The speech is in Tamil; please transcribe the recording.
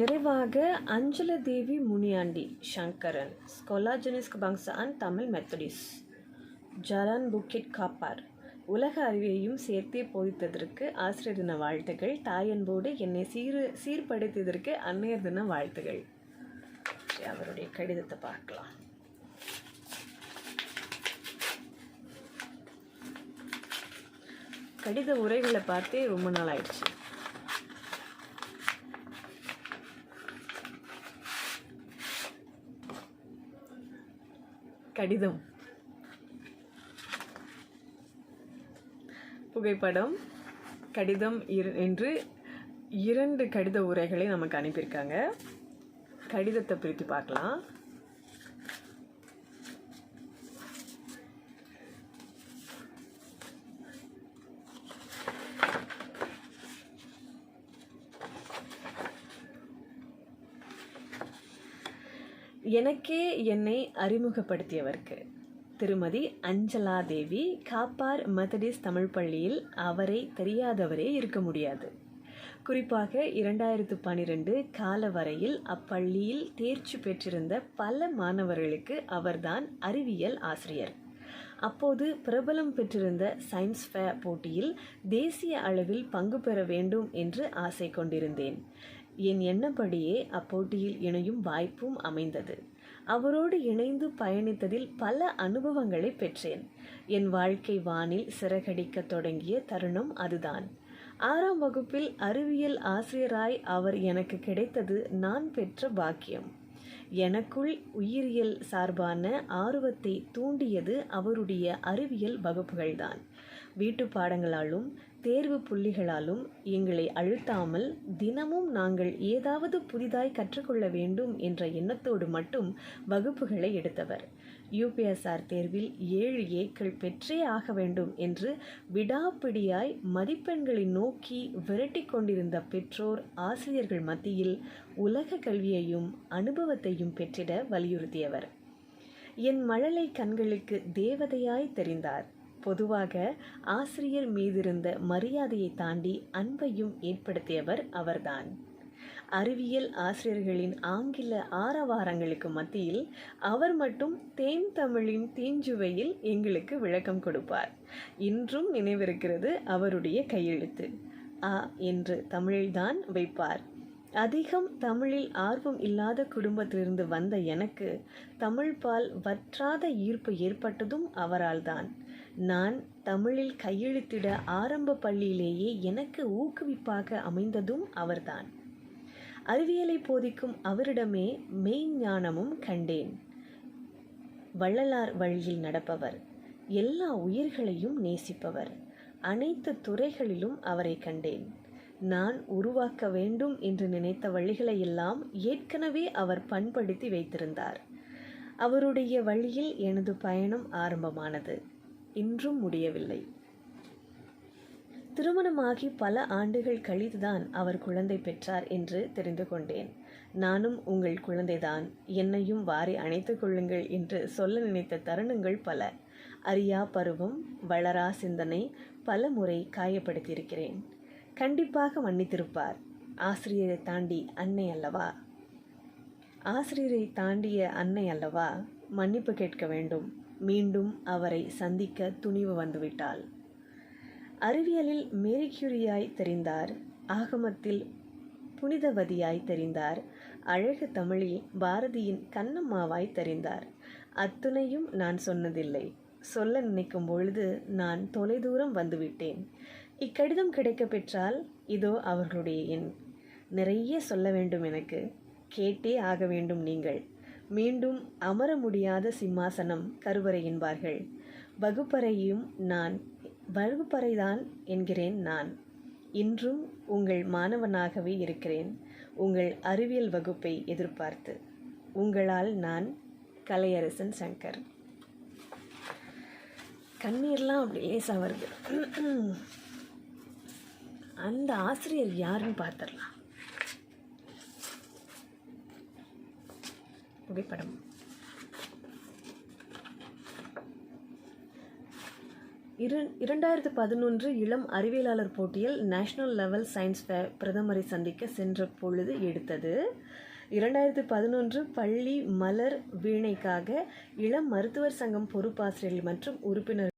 நிறைவாக அஞ்சல தேவி முனியாண்டி சங்கரன் ஸ்கொலாஜனிஸ்க் பங்சான் Tamil Methodist. Jalan Bukit Kapar. உலக அறிவையும் சேர்த்தே போதித்ததற்கு ஆசிரியர் தின வாழ்த்துக்கள் தாயன்போடு என்னை சீர் சீர்படுத்தியதற்கு அன்னையர் தின வாழ்த்துகள். அவருடைய கடிதத்தை பார்க்கலாம். கடித உரைகளை பார்த்தே ரொம்ப நாள் ஆயிடுச்சு. கடிதம். புகைப்படம் கடிதம் இரு- என்று இரண்டு கடித உரைகளை நமக்கு அனுப்பியிருக்காங்க. கடிதத்தை பிரித்து பார்க்கலாம். எனக்கே என்னை அறிமுகப்படுத்தியவருக்கு. திருமதி அஞ்சலா தேவி காப்பார் மெத்தடிஸ் தமிழ் பள்ளியில் அவரை தெரியாதவரே இருக்க முடியாது. குறிப்பாக இரண்டாயிரத்து பன்னிரெண்டு கால வரையில் அப்பள்ளியில் தேர்ச்சி பெற்றிருந்த பல மாணவர்களுக்கு அவர்தான் அறிவியல் ஆசிரியர். அப்போது பிரபலம் பெற்றிருந்த சயின்ஸ் ஃபேர் போட்டியில் தேசிய அளவில் பங்கு பெற வேண்டும் என்று ஆசை கொண்டிருந்தேன். என் எண்ணப்படியே அப்போட்டியில் இணையும் வாய்ப்பும் அமைந்தது. அவரோடு இணைந்து பயணித்ததில் பல அனுபவங்களை பெற்றேன். என் வாழ்க்கை வானில் சிறகடிக்க தொடங்கிய தருணம் அதுதான். ஆறாம் வகுப்பில் அறிவியல் ஆசிரியராய் அவர் எனக்கு கிடைத்தது நான் பெற்ற பாக்கியம். எனக்குள் உயிரியல் சார்பான ஆர்வத்தை தூண்டியது அவருடைய அறிவியல் வகுப்புகள்தான். வீட்டு பாடங்களாலும் தேர்வு புள்ளிகளாலும் எங்களை அழுத்தாமல் தினமும் நாங்கள் ஏதாவது புதிதாய் கற்றுக்கொள்ள வேண்டும் என்ற எண்ணத்தோடு மட்டும் வகுப்புகளை எடுத்தவர். யூபிஎஸ்ஆர் தேர்வில் ஏழு ஏக்கள் பெற்றே ஆக வேண்டும் என்று விடாப்பிடியாய் மதிப்பெண்களை நோக்கி விரட்டி கொண்டிருந்த பெற்றோர் ஆசிரியர்கள் மத்தியில் உலக கல்வியையும் அனுபவத்தையும் பெற்றிட வலியுறுத்தியவர். என் மழலை கண்களுக்கு தேவதையாய் தெரிந்தார். பொதுவாக ஆசிரியர் மீதிருந்த மரியாதையை தாண்டி அன்பையும் ஏற்படுத்தியவர் அவர்தான். அறிவியல் ஆசிரியர்களின் ஆங்கில ஆரவாரங்களுக்கு மத்தியில் அவர் மட்டும் தேன் தமிழின் தீஞ்சுவையில் எங்களுக்கு விளக்கம் கொடுப்பார். இன்றும் நினைவிருக்கிறது அவருடைய கையெழுத்து. ஆ என்று தமிழில்தான் வைப்பார். அதிகம் தமிழில் ஆர்வம் இல்லாத குடும்பத்திலிருந்து வந்த எனக்கு தமிழ்பால் வற்றாத ஈர்ப்பு ஏற்பட்டதும் அவரால்தான். நான் தமிழில் கையெழுத்திட ஆரம்ப பள்ளியிலேயே எனக்கு ஊக்குவிப்பாக அமைந்ததும் அவர்தான். அறிவியலை போதிக்கும் அவரிடமே மெய்ஞானமும் கண்டேன். வள்ளலார் வழியில் நடப்பவர் எல்லா உயிர்களையும் நேசிப்பவர் அனைத்து துறைகளிலும் அவரை கண்டேன். நான் உருவாக்க வேண்டும் என்று நினைத்த வழிகளை எல்லாம் ஏற்கனவே அவர் பண்படுத்தி வைத்திருந்தார். அவருடைய வழியில் எனது பயணம் ஆரம்பமானது. இன்றும் முடியவில்லை. திருமணமாகி பல ஆண்டுகள் கழித்துதான் அவர் குழந்தை பெற்றார் என்று தெரிந்து கொண்டேன். நானும் உங்கள் குழந்தைதான். என்னையும் வாரி அணைத்துக் கொள்ளுங்கள் என்று சொல்ல நினைத்த தருணங்கள் பல. அறியா பருவம் வளரா சிந்தனை பல முறை காயப்படுத்தியிருக்கிறேன். கண்டிப்பாக மன்னித்திருப்பார். ஆசிரியரை தாண்டி அன்னை அல்லவா? ஆசிரியரை தாண்டிய அன்னை அல்லவா? மன்னிப்பு கேட்க வேண்டும். மீண்டும் அவரை சந்திக்க துணிவு வந்துவிட்டாள். அறிவியலில் மேரிக்யூரியாய் தெரிந்தார் ஆகமத்தில் புனிதவதியாய் தெரிந்தார் அழகு தமிழில் பாரதியின் கண்ணம்மாவாய் தெரிந்தார். அத்துணையும் நான் சொன்னதில்லை. சொல்ல நினைக்கும் பொழுது நான் தொலைதூரம் வந்துவிட்டேன். இக்கடிதம் கிடைக்க பெற்றால் இதோ அவர்களுடைய எண். நிறைய சொல்ல வேண்டும் எனக்கு. கேட்டே ஆக வேண்டும் நீங்கள். மீண்டும் அமர முடியாத சிம்மாசனம் கருவறை என்பார்கள். வகுப்பறையும் நான் வகுப்பறைதான் என்கிறேன் நான். இன்றும் உங்கள் மாணவனாகவே இருக்கிறேன். உங்கள் அறிவியல் வகுப்பை எதிர்பார்த்து. உங்களால் நான் கலையரசன் சங்கர். கண்ணீர்லாம் அப்படி லேசாக வருது. அந்த ஆசிரியர் யாருன்னு பார்த்துடலாம். புகைப்படம். இரு இரண்டாயிரத்து பதினொன்று இளம் அறிவியலாளர் போட்டியில் நேஷனல் லெவல் சயின்ஸ் ஃபேர் பிரதமரை சந்திக்க சென்ற பொழுது எடுத்தது. இரண்டாயிரத்து பதினொன்று பள்ளி மலர் வீணைக்காக இளம் மருத்துவர் சங்கம் பொறுப்பாசிரியர்கள் மற்றும் உறுப்பினர்